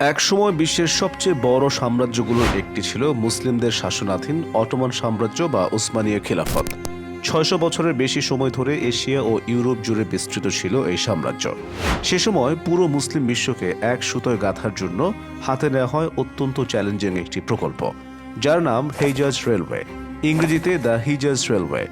একসময় বিশ্বের সবচেয়ে বড় সাম্রাজ্যগুলোর একটি ছিল মুসলিমদের শাসনাধীন অটোমান সাম্রাজ্য বা উসমানীয় খিলাফত। ছয়শো বছরের বেশি সময় ধরে এশিয়া ও ইউরোপ জুড়ে বিস্তৃত ছিল এই সাম্রাজ্য। সে সময় পুরো মুসলিম বিশ্বকে এক সুতোয় গাঁথার জন্য হাতে নেওয়া হয় অত্যন্ত চ্যালেঞ্জিং একটি প্রকল্প, যার নাম হেজাজ রেলওয়ে। ইংরেজিতে দ্য হিজাজ রেলওয়ে।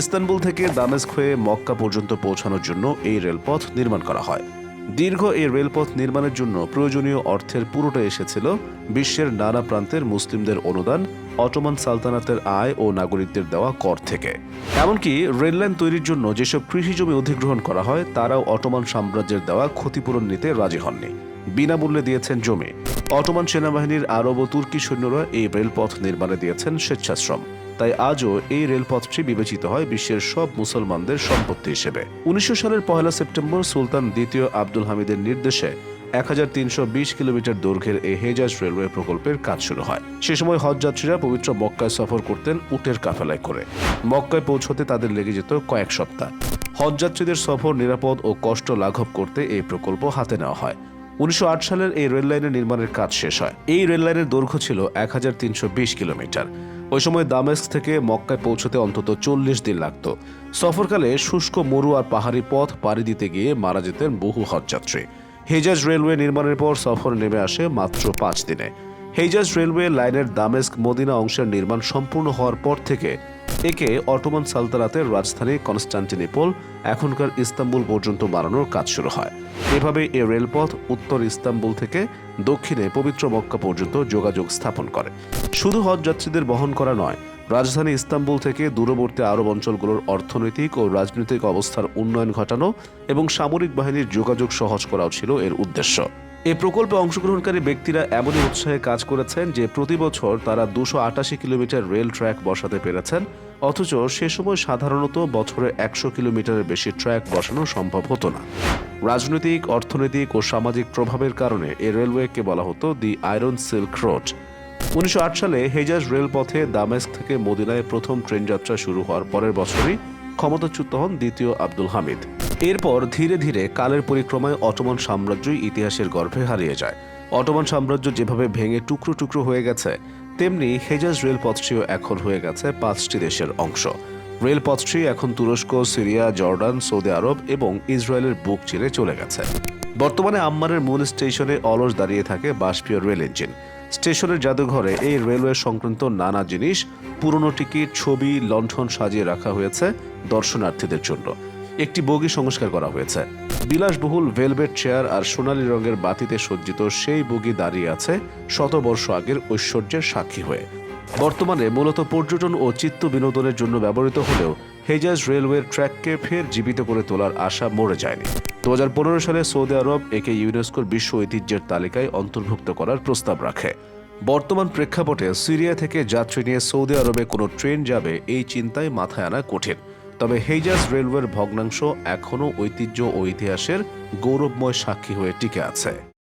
ইস্তানবুল থেকে দামেস্ক হয়ে মক্কা পর্যন্ত পৌঁছানোর জন্য এই রেলপথ নির্মাণ করা হয়। দীর্ঘ এই রেলপথ নির্মাণের জন্য প্রয়োজনীয় অর্থের পুরোটা এসেছিল বিশ্বের নানা প্রান্তের মুসলিমদের অনুদান, অটোমান সালতানাতের আয় ও নাগরিকদের দেওয়া কর থেকে। এমনকি রেললাইন তৈরির জন্য যেসব কৃষি জমি অধিগ্রহণ করা হয়, তারাও অটোমান সাম্রাজ্যের দেওয়া ক্ষতিপূরণ নিতে রাজি হননি। বিনামূল্যে দিয়েছেন জমি। অটোমান সেনাবাহিনীর আরব ও তুর্কি সৈন্যরা এই রেলপথ নির্মাণে দিয়েছেন স্বেচ্ছাশ্রম। তাই আজও এই রেলপথটি বিবেচিত হয় বিশ্বের সব মুসলমানদের সম্পত্তি হিসেবে। উনিশশো সালের পহেলা সেপ্টেম্বর সুলতান দ্বিতীয় আব্দুল হামিদের নির্দেশে এক হাজার তিনশো বিশ কিলোমিটার দৈর্ঘ্যের এই হেজাজ রেলওয়ে প্রকল্পের কাজ শুরু হয়। সে সময় হজযাত্রীরা পবিত্র মক্কায় সফর করতেন উটের কাফেলায় করে। মক্কায় পৌঁছতে তাদের লেগে যেত কয়েক সপ্তাহ। হজযাত্রীদের সফর নিরাপদ ও কষ্ট লাঘব করতে এই প্রকল্প হাতে নেওয়া হয়। উনিশশো আট সালের এই রেল লাইনের নির্মাণের কাজ শেষ হয়। এই রেল লাইনের দৈর্ঘ্য ছিল এক হাজার তিনশো বিশ কিলোমিটার। ওই সময় দামেস্ক থেকে মক্কায় পৌঁছতে অন্তত চল্লিশ দিন লাগত। সফরকালে শুষ্ক, মরু আর পাহাড়ি পথ পাড়ি দিতে গিয়ে মারা যেতেন বহু হজযাত্রী। হেজাজ রেলওয়ে নির্মাণের পর সফর নেমে আসে মাত্র পাঁচ দিনে। হেজাজ রেলওয়ে লাইনের দামেস্ক মদিনা অংশের নির্মাণ সম্পূর্ণ হওয়ার পর থেকে একে অটোমান সালতানাতের রাজধানী কনস্টান্টিনিপল, এখনকার ইস্তাম্বুল পর্যন্ত বাড়ানোর কাজ শুরু হয়। এভাবে এ রেলপথ উত্তর ইস্তাম্বুল থেকে দক্ষিণে পবিত্র মক্কা পর্যন্ত যোগাযোগ স্থাপন করে। শুধু হজযাত্রীদের বহন করা নয়, রাজধানী ইস্তাম্বুল থেকে দূরবর্তী আরব অঞ্চলগুলোর অর্থনৈতিক ও রাজনৈতিক অবস্থার উন্নয়ন ঘটানো এবং সামরিক বাহিনীর যোগাযোগ সহজ করাও ছিল এর উদ্দেশ্য। এই প্রকল্পে অংশগ্রহণকারী ব্যক্তিরা এমনই উৎসাহে কাজ করেছেন যে প্রতি বছর তারা দুশো আটাশি কিলোমিটার রেল ট্র্যাক বসাতে পেরেছেন, অথচ সে সময় সাধারণত বছরে একশো কিলোমিটারের বেশি ট্র্যাক বসানো সম্ভব হতো না। রাজনৈতিক, অর্থনৈতিক ও সামাজিক প্রভাবের কারণে এ রেলওয়েকে বলা হতো দি আয়রন সিল্ক রোড উনিশশো আট সালে হেজাজ রেলপথে দামেস্ক থেকে মদিনায় প্রথম ট্রেন যাত্রা শুরু হওয়ার পরের বছরই ক্ষমতাচ্যুত হন দ্বিতীয় আব্দুল হামিদ। এরপর ধীরে ধীরে কালের পরিক্রমায় অটোমান সাম্রাজ্যই ইতিহাসের গর্ভে হারিয়ে যায়। অটোমান সাম্রাজ্য যেভাবে ভেঙে টুকরো টুকরো হয়ে গেছে, তেমনি হেজাজ রেলপথটিও এখন হয়ে গেছে পাঁচটি দেশের অংশ। রেলপথটি এখন তুরস্ক, সিরিয়া, জর্ডান, সৌদি আরব এবং ইসরায়েলের বুক চিরে চলে গেছে। বর্তমানে আম্মারের মূল স্টেশনে অলস দাঁড়িয়ে থাকে বাষ্পীয় রেল ইঞ্জিন। স্টেশনের জাদুঘরে এই রেলওয়ে সংক্রান্ত নানা জিনিস, পুরনো টিকিট, ছবি, লণ্ঠন সাজিয়ে রাখা হয়েছে দর্শনার্থীদের জন্য। একটি বগি সংস্কার করা হয়েছে। বিলাসবহুল ভেলভেট চেয়ার আর সোনালী রঙের বাতিতে সজ্জিত সেই বগি দাঁড়িয়ে আছে শত বর্ষ আগের ঐশ্বর্যের সাক্ষী হয়ে। বর্তমানে মূলত পর্যটন ও চিত্ত বিনোদনের জন্য ব্যবহৃত হলেও হেজাজ রেলওয়ের ট্র্যাককে ফের জীবিত করে তোলার আশা মরে যায়নি। দু হাজার পনেরো সালে সৌদি আরব একে ইউনেস্কোর বিশ্ব ঐতিহ্যের তালিকায় অন্তর্ভুক্ত করার প্রস্তাব রাখে। বর্তমান প্রেক্ষাপটে সিরিয়া থেকে যাত্রী নিয়ে সৌদি আরবে কোনো ট্রেন যাবে এই চিন্তায় মাথায় আনা কঠিন। তবে হেজাজ রেলওয়ের ভগ্নাংশ এখনও ঐতিহ্য ও ইতিহাসের গৌরবময় সাক্ষী হয়ে টিকে আছে।